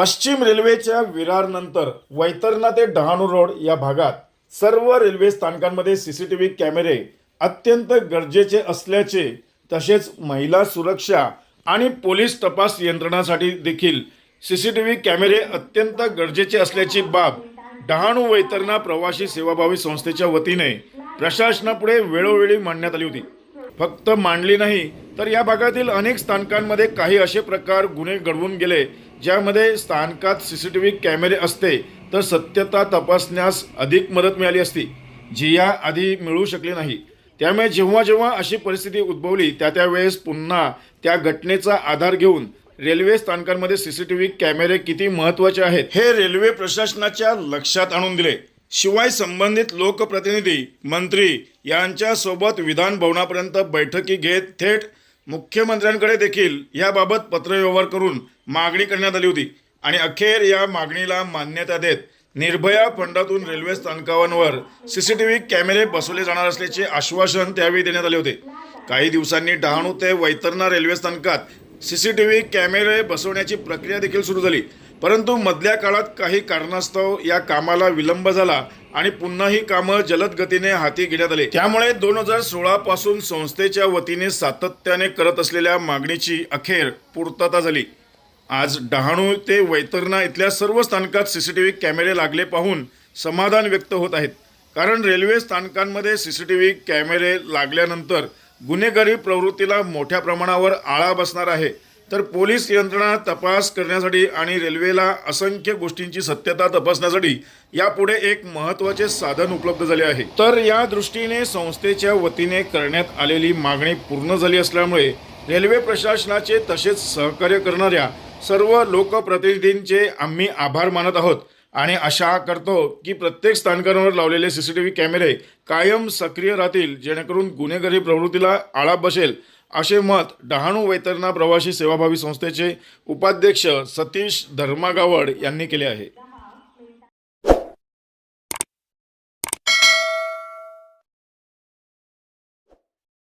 पश्चिम रेल्वेच्या विरारनंतर वैतरणा ते डहाणू रोड या भागात सर्व रेल्वे स्थानकांमध्ये सी सी टी व्ही कॅमेरे अत्यंत गरजेचे असल्याचे तसेच महिला सुरक्षा आणि पोलीस तपास यंत्रणासाठी देखील सी सी टी व्ही कॅमेरे अत्यंत गरजेचे असल्याची बाब डहाणू वैतरणा प्रवासी सेवाभावी संस्थेच्या वतीने प्रशासनापुढे वेळोवेळी मांडण्यात आली होती. फक्त मांडली नाही तर या भागातील अनेक स्थानकांमध्ये काही असे प्रकार गुन्हे घडवून गेले ज्यामध्ये स्थानकात सी सी टी व्ही कॅमेरे असते तर सत्यता तपासण्यास अधिक मदत मिळाली असती. जी या आधी मिळू शकली नाही. त्यामुळे जेव्हा जेव्हा अशी परिस्थिती उद्भवली त्या त्यावेळेस पुन्हा त्या घटनेचा आधार घेऊन रेल्वे स्थानकांमध्ये सी सी टी व्ही कॅमेरे किती महत्त्वाचे आहेत? हे रेल्वे प्रशासनाच्या लक्षात आणून दिले. शिवाय संबंधित लोकप्रतिनिधी मंत्री यांच्यासोबत विधान भवनापर्यंत बैठकी घेत थेट मुख्यमंत्र्यांकडे देखील याबाबत पत्रव्यवहार करून मागणी करण्यात आली होती. आणि अखेर या मागणीला मान्यता देत निर्भया फंडातून रेल्वे स्थानकांवर व्ही कॅमेरे बसवले जाणार असल्याचे आश्वासन त्यावेळी देण्यात आले होते. काही दिवसांनी डहाणू ते वैतरणा रेल्वे स्थानकात सी सी टी व्ही कॅमेरे बसवण्याची प्रक्रिया देखील सुरू झाली. परंतु मधल्या काळात काही कारणास्तव या कामाला विलंब झाला आणि पुन्हा ही कामं जलद गतीने हाती घेण्यात आली. त्यामुळे दोन हजार सोळा पासून संस्थेच्या वतीने सातत्याने करत असलेल्या मागणीची अखेर पूर्तता झाली. आज डहाणू ते वैतरणा इथल्या सर्व स्थानकात सीसीटीव्ही कॅमेरे लागले पाहून समाधान व्यक्त होत आहेत. कारण रेल्वे स्थानकांमध्ये सीसीटीव्ही कॅमेरे लागल्यानंतर गुन्हेगारी प्रवृत्तीला मोठ्या प्रमाणावर आळा बसणार आहे. तर पोलीस यंत्रणा तपास करण्यासाठी आणि रेल्वेला असंख्य गोष्टींची सत्यता तपासण्यासाठी यापुढे एक महत्त्वाचे साधन उपलब्ध झाले आहे. तर या दृष्टीने संस्थेच्या वतीने करण्यात आलेली मागणी पूर्ण झाली असल्यामुळे रेल्वे प्रशासनाचे तसेच सहकार्य करणाऱ्या सर्व लोकप्रतिनिधींचे आम्ही आभार मानत आहोत आणि आशा करतो की प्रत्येक स्थानकांवर लावलेले सी सी टी व्ही कॅमेरे कायम सक्रिय राहतील जेणेकरून गुन्हेगारी प्रवृत्तीला आळा बसेल असे मत डहाणू वैतरणा प्रवासी सेवाभावी संस्थेचे उपाध्यक्ष सतीश धर्मागावड यांनी केले आहे.